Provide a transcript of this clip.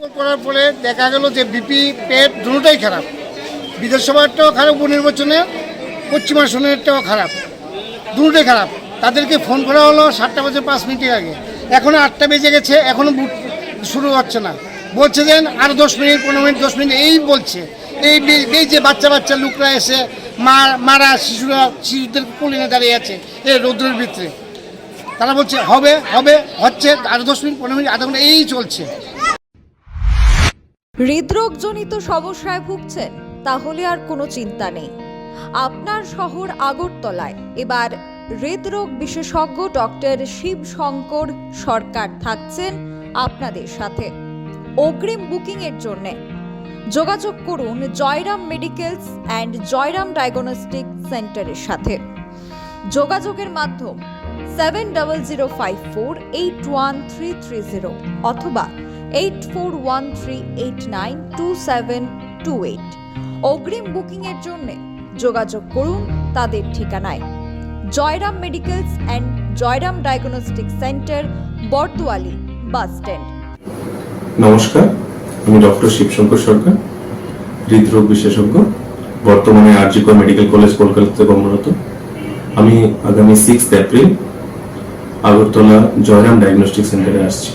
করার পরে দেখা গেল যে বিপি পেট দুটোটাই খারাপ। বিধানসভাটাও খারাপ, উপনির্বাচনে পশ্চিম আসনেরটাও খারাপ দুটোটাই খারাপ। তাদেরকে ফোন করা হলো সাতটা বাজে পাঁচ মিনিটের আগে। এখনও আটটা বেজে গেছে এখনও শুরু হচ্ছে না। বলছে যে আর দশ মিনিট, পনেরো মিনিট, দশ মিনিট, এই বলছে। এই এই যে বাচ্চা বাচ্চা লোকরা এসে, মা, মারা, শিশুরা, শিশুদের কোলিনে দাঁড়িয়ে আছে এই রৌদ্রের ভিতরে। তারা বলছে, হবে হবে, হচ্ছে, আর দশ মিনিট, পনেরো মিনিট, আধা ঘণ্টা, এই চলছে। হৃদরোগজনিত সমস্যায় ভুগছেন, তাহলে আর কোনো চিন্তা নেই। আপনার শহর আগরতলায়। এবার হৃদরোগ বিশেষজ্ঞ ডক্টর শিব শঙ্কর সরকার থাকছেন আপনাদের সাথে। অগ্রিম বুকিং এর জন্য যোগাযোগ করুন Jayram medicals and Jayram diagnostic সেন্টারের সাথে। যোগাযোগের মাধ্যম seven double zero five four eight one three three zero অথবা eight four one three eight nine two seven two eight অগ্রিম বুকিংয়ের জন্য যোগাযোগ করুন তাদের ঠিকানায়। Jayram medicals and Jayram diagnostic centre Bordowali bus stand. নমস্কার, আমি ডক্টর শিবশঙ্কর সরকার, হৃদরোগ বিশেষজ্ঞ, বর্তমানে আরজিকর মেডিকেল কলেজ, কলকাতাতে কর্মরত। আমি আগামী six April Agartala Jayram diagnostic সেন্টারে আসছি।